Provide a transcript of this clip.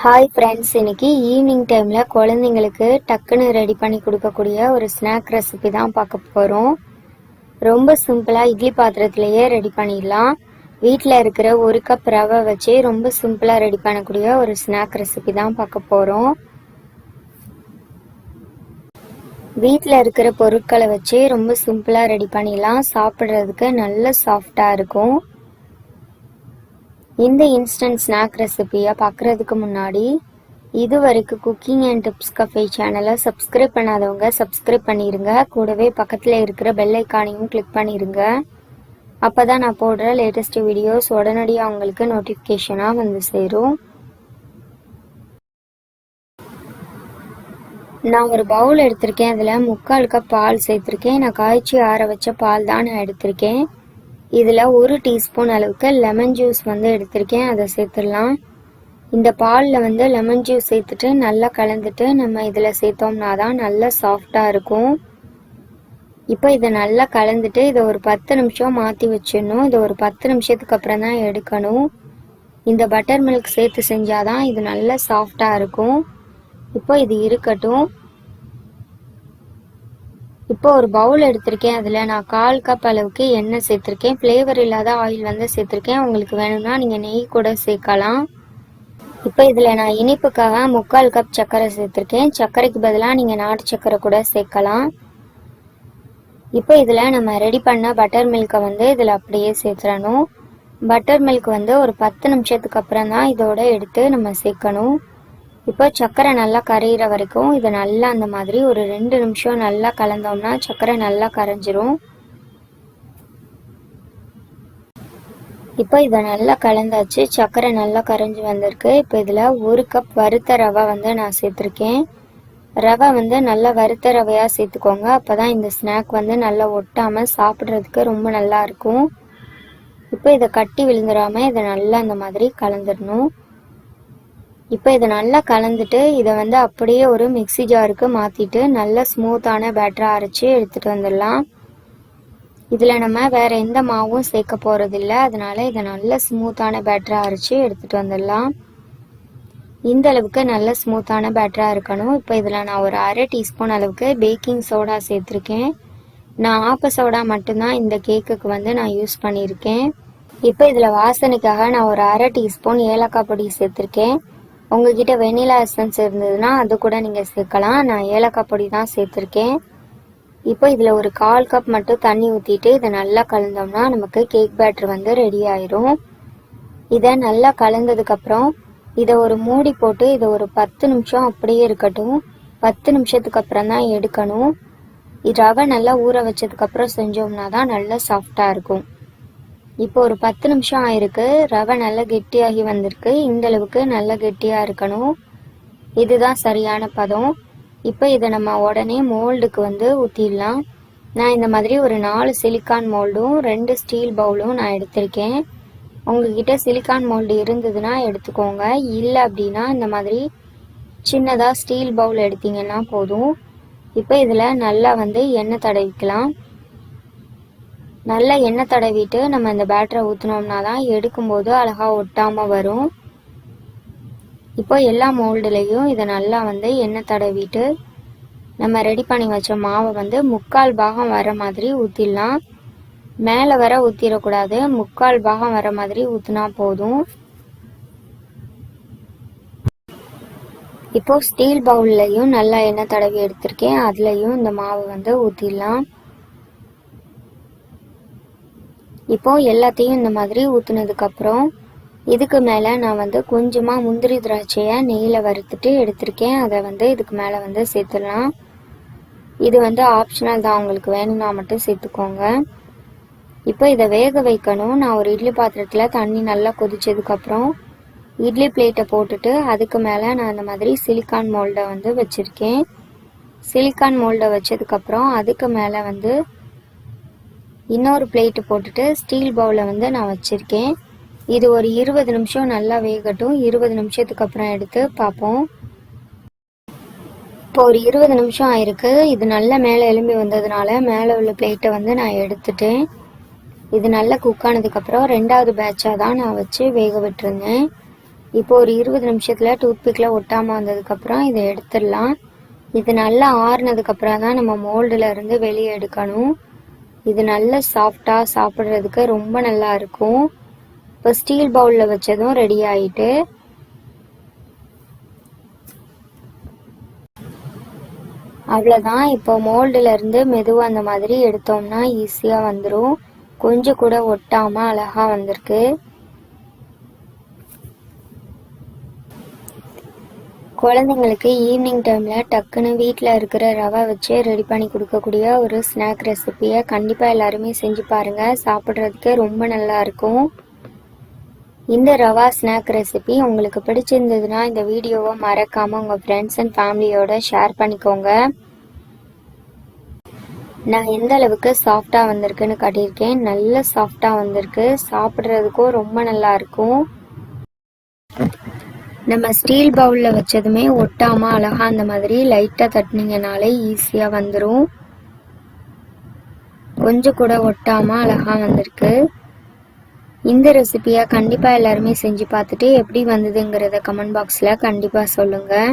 Hi friends இன்னைக்கு evening டைமில் குழந்தைங்களுக்கு டக்குன்னு ரெடி பண்ணி கொடுக்கக்கூடிய ஒரு ஸ்நாக் ரெசிபி தான் பார்க்க போகிறோம் ரொம்ப சிம்பிளாக இட்லி பாத்திரத்திலேயே ரெடி பண்ணிடலாம். வீட்டில் இருக்கிற ஒரு கப் ரவை வச்சு ரொம்ப சிம்பிளாக ரெடி பண்ணக்கூடிய ஒரு ஸ்நாக் ரெசிபி தான் பார்க்க போகிறோம் வீட்டில் இருக்கிற பொருட்களை வச்சு ரொம்ப சிம்பிளாக ரெடி பண்ணிடலாம். சாப்பிட்றதுக்கு நல்ல சாஃப்டாக இருக்கும். இந்த இன்ஸ்டன்ட் ஸ்நாக் ரெசிபியை பார்க்குறதுக்கு முன்னாடி இது வரைக்கும் குக்கிங் அண்ட் டிப்ஸ் கஃபே சேனலை சப்ஸ்கிரைப் பண்ணாதவங்க சப்ஸ்கிரைப் பண்ணிடுங்க கூடவே பக்கத்தில் இருக்கிற பெல் ஐக்கானையும் கிளிக் பண்ணிடுங்க அப்போ தான் நான் போடுற லேட்டஸ்ட் வீடியோஸ் உடனடியாக உங்களுக்கு நோட்டிஃபிகேஷனாக வந்து சேரும். நான் ஒரு பவுல் எடுத்திருக்கேன். அதில் முக்கால் கப் பால் சேர்த்துருக்கேன். நான் காய்ச்சி ஆற வச்ச பால் தான் நான் எடுத்திருக்கேன். இதில் ஒரு டீஸ்பூன் அளவுக்கு லெமன் ஜூஸ் வந்து எடுத்திருக்கேன். அதை சேர்த்துடலாம். இந்த பாலில் வந்து லெமன் ஜூஸ் சேர்த்துட்டு நல்லா கலந்துட்டு நம்ம இதில் சேர்த்தோம்னா தான் நல்லா சாஃப்டாக இருக்கும். இப்போ இதை நல்லா கலந்துட்டு இதை ஒரு பத்து நிமிஷம் மாற்றி வச்சிடணும். இதை ஒரு பத்து நிமிஷத்துக்கு அப்புறம் தான் எடுக்கணும். இந்த பட்டர் மில்க் சேர்த்து செஞ்சாதான் இது நல்லா சாஃப்டாக இருக்கும். இப்போ இது இருக்கட்டும். இப்போ ஒரு பவுல் எடுத்திருக்கேன். அதில் நான் கால் கப் அளவுக்கு எண்ணெய் சேர்த்துருக்கேன். ஃப்ளேவர் இல்லாத ஆயில் வந்து சேர்த்துருக்கேன். உங்களுக்கு வேணும்னா நீங்கள் நெய் கூட சேர்க்கலாம். இப்போ இதில் நான் இனிப்புக்காக முக்கால் கப் சர்க்கரை சேர்த்துருக்கேன். சர்க்கரைக்கு பதிலாக நீங்கள் நாட்டு சர்க்கரை கூட சேர்க்கலாம். இப்போ இதில் நம்ம ரெடி பண்ண பட்டர் மில்கை வந்து இதில் அப்படியே சேர்த்துடணும். பட்டர் மில்க் வந்து ஒரு பத்து நிமிஷத்துக்கு அப்புறம் தான் இதோட எடுத்து நம்ம சேர்க்கணும். இப்போ சர்க்கரை நல்லா கரையிற வரைக்கும் இதை நல்லா அந்த மாதிரி ஒரு ரெண்டு நிமிஷம் நல்லா கலந்தோம்னா சர்க்கரை நல்லா கரைஞ்சிரும். இப்போ இதை நல்லா கலந்தாச்சு சர்க்கரை நல்லா கரைஞ்சி வந்திருக்கு. இப்போ இதில் ஒரு கப் வறுத்த ரவை வந்து நான் சேர்த்துருக்கேன். ரவை வந்து நல்லா வறுத்த ரவையாக சேர்த்துக்கோங்க. அப்போ தான் இந்த ஸ்நாக் வந்து நல்லா ஒட்டாமல் சாப்பிட்றதுக்கு ரொம்ப நல்லா இருக்கும். இப்போ இதை கட்டி விழுந்துடாமல் இதை நல்லா அந்த மாதிரி கலந்துடணும். இப்போ இதை நல்லா கலந்துட்டு இதை வந்து அப்படியே ஒரு மிக்சி ஜாருக்கு மாற்றிட்டு நல்லா ஸ்மூத்தான பேட்டரை அரைச்சி எடுத்துகிட்டு வந்துடலாம். இதில் நம்ம வேறு எந்த மாவும் சேர்க்க போகிறதில்ல அதனால இதை நல்ல ஸ்மூத்தான பேட்டரை அரைச்சி எடுத்துகிட்டு வந்துடலாம். இந்த அளவுக்கு நல்ல ஸ்மூத்தான பேட்டராக இருக்கணும். இப்போ இதில் நான் ஒரு அரை டீஸ்பூன் அளவுக்கு பேக்கிங் சோடா சேர்த்துருக்கேன். நான் ஆப்ப சோடா மட்டும்தான் இந்த கேக்குக்கு வந்து நான் யூஸ் பண்ணியிருக்கேன். இப்போ இதில் வாசனைக்காக நான் ஒரு அரை டீஸ்பூன் ஏலக்காய் பொடி சேர்த்துருக்கேன். உங்ககிட்ட வெனிலா எசன்ஸ் இருந்ததுன்னா அது கூட நீங்கள் சேர்க்கலாம். நான் ஏலக்காய் பொடி தான் சேர்த்துருக்கேன். இப்போ இதில் ஒரு கால் கப் மட்டும் தண்ணி ஊற்றிட்டு இதை நல்லா கலந்தோம்னா நமக்கு கேக் பேட்டர் வந்து ரெடி ஆயிரும். இதை நல்லா கலந்ததுக்கப்புறம் இதை ஒரு மூடி போட்டு இதை ஒரு பத்து நிமிஷம் அப்படியே இருக்கட்டும். பத்து நிமிஷத்துக்கு அப்புறம் தான் எடுக்கணும். ரவை நல்லா ஊற வச்சதுக்கப்புறம் செஞ்சோம்னா தான் நல்லா சாஃப்டாக இருக்கும். இப்போ ஒரு பத்து நிமிஷம் ஆயிருக்கு. ரவை நல்லா கெட்டியாகி வந்திருக்கு. இந்த அளவுக்கு நல்லா கெட்டியாக இருக்கணும். இதுதான் சரியான பதம். இப்போ இதை நம்ம உடனே மோல்டுக்கு வந்து ஊற்றிடலாம் நான் இந்த மாதிரி ஒரு நாலு சிலிக்கான் மோல்டும் ரெண்டு ஸ்டீல் பவுலும் நான் எடுத்திருக்கேன். உங்ககிட்ட சிலிக்கான் மோல்டு இருந்ததுன்னா எடுத்துக்கோங்க. இல்லை அப்படின்னா இந்த மாதிரி சின்னதாக ஸ்டீல் பவுல் எடுத்தீங்கன்னா போதும். இப்போ இதில் நல்லா வந்து எண்ணெய் தடவிக்கலாம். நல்லா எண்ணெய் தடவிட்டு நம்ம இந்த பேட்டரை ஊற்றினோம்னா தான் எடுக்கும்போது அழகாக ஒட்டாமல் வரும். இப்போ எல்லா மோல்டுலேயும் இதை நல்லா வந்து எண்ணெய் தடவிட்டு நம்ம ரெடி பண்ணி வச்ச மாவை வந்து முக்கால் பாகம் வர மாதிரி ஊற்றிடலாம் மேலே வர ஊற்றிடக்கூடாது முக்கால் பாகம் வர மாதிரி ஊற்றினா போதும். இப்போ ஸ்டீல் பவுல்லையும் நல்லா எண்ணெய் தடவி எடுத்திருக்கேன். அதுலேயும் இந்த மாவு வந்து ஊற்றிடலாம் இப்போ எல்லாத்தையும் இந்த மாதிரி ஊற்றுனதுக்கப்புறம் இதுக்கு மேலே நான் வந்து கொஞ்சமாக முந்திரி திராட்சையை நெய்யில் வறுத்துட்டு எடுத்திருக்கேன். அதை வந்து இதுக்கு மேலே வந்து சேர்த்துடலாம். இது வந்து ஆப்ஷனல் தான். உங்களுக்கு வேணும்னா மட்டும் சேர்த்துக்கோங்க. இப்போ இதை வேக வைக்கணும். நான் ஒரு இட்லி பாத்திரத்தில் தண்ணி நல்லா கொதிச்சதுக்கப்புறம் இட்லி பிளேட்டை போட்டுட்டு அதுக்கு மேலே நான் அந்த மாதிரி சிலிக்கான் மோல்டை வந்து வச்சுருக்கேன். சிலிக்கான் மோல்டை வச்சதுக்கப்புறம் அதுக்கு மேலே வந்து இன்னொரு பிளேட்டு போட்டுட்டு ஸ்டீல் பவுலை வந்து நான் வச்சுருக்கேன். இது ஒரு இருபது நிமிஷம் நல்லா வேகட்டும். இருபது நிமிஷத்துக்கு அப்புறம் எடுத்து பார்ப்போம். இப்போ ஒரு இருபது நிமிஷம் ஆயிருக்கு. இது நல்லா மேலே எலும்பி வந்ததுனால மேலே உள்ள பிளேட்டை வந்து நான் எடுத்துட்டேன். இது நல்லா குக் ஆனதுக்கப்புறம் ரெண்டாவது பேட்சாக தான் நான் வச்சு வேக விட்டுருந்தேன். இப்போ ஒரு இருபது நிமிஷத்தில் டூத்பிக்கில் ஒட்டாமல் வந்ததுக்கப்புறம் இதை எடுத்துடலாம். இது நல்லா ஆறுனதுக்கப்புறம் தான் நம்ம மோல்டில் இருந்து வெளியே எடுக்கணும். இது நல்ல சாஃப்டாக சாப்பிட்றதுக்கு ரொம்ப நல்லா இருக்கும். இப்போ ஸ்டீல் பவுலில் வச்சதும் ரெடி ஆயிட்டு. அவ்வளோதான் இப்போ மோல்டுல இருந்து மெதுவாக அந்த மாதிரி எடுத்தோம்னா ஈஸியாக வந்துடும் கொஞ்சம் கூட ஒட்டாமல் அழகா வந்திருக்கு. குழந்தைங்களுக்கு ஈவினிங் டைமில் டக்குன்னு வீட்டில் இருக்கிற ரவை வச்சு ரெடி பண்ணி கொடுக்கக்கூடிய ஒரு ஸ்நாக் ரெசிபியை கண்டிப்பாக எல்லாருமே செஞ்சு பாருங்கள் சாப்பிட்றதுக்கு ரொம்ப நல்லா இருக்கும். இந்த ரவா ஸ்நாக் ரெசிபி உங்களுக்கு பிடிச்சிருந்ததுன்னா இந்த வீடியோவை மறக்காமல் உங்கள் ஃப்ரெண்ட்ஸ் அண்ட் ஃபேமிலியோட ஷேர் பண்ணிக்கோங்க. நான் எந்த அளவுக்கு சாஃப்டாக வந்திருக்குன்னு காட்டியிருக்கேன். நல்ல சாஃப்டாக வந்திருக்கு. சாப்பிட்றதுக்கும் ரொம்ப நல்லாயிருக்கும் நம்ம ஸ்டீல் பவுலில் வச்சதுமே ஒட்டாமல் அழகா அந்த மாதிரி லைட்டாக தட்டினீங்கனாலே ஈஸியாக வந்துடும் கொஞ்சம் கூட ஒட்டாமல் அழகாக வந்திருக்கு. இந்த ரெசிபியை கண்டிப்பாக எல்லாருமே செஞ்சு பார்த்துட்டு எப்படி வந்ததுங்கிறத கமெண்ட் பாக்ஸில் கண்டிப்பாக சொல்லுங்கள்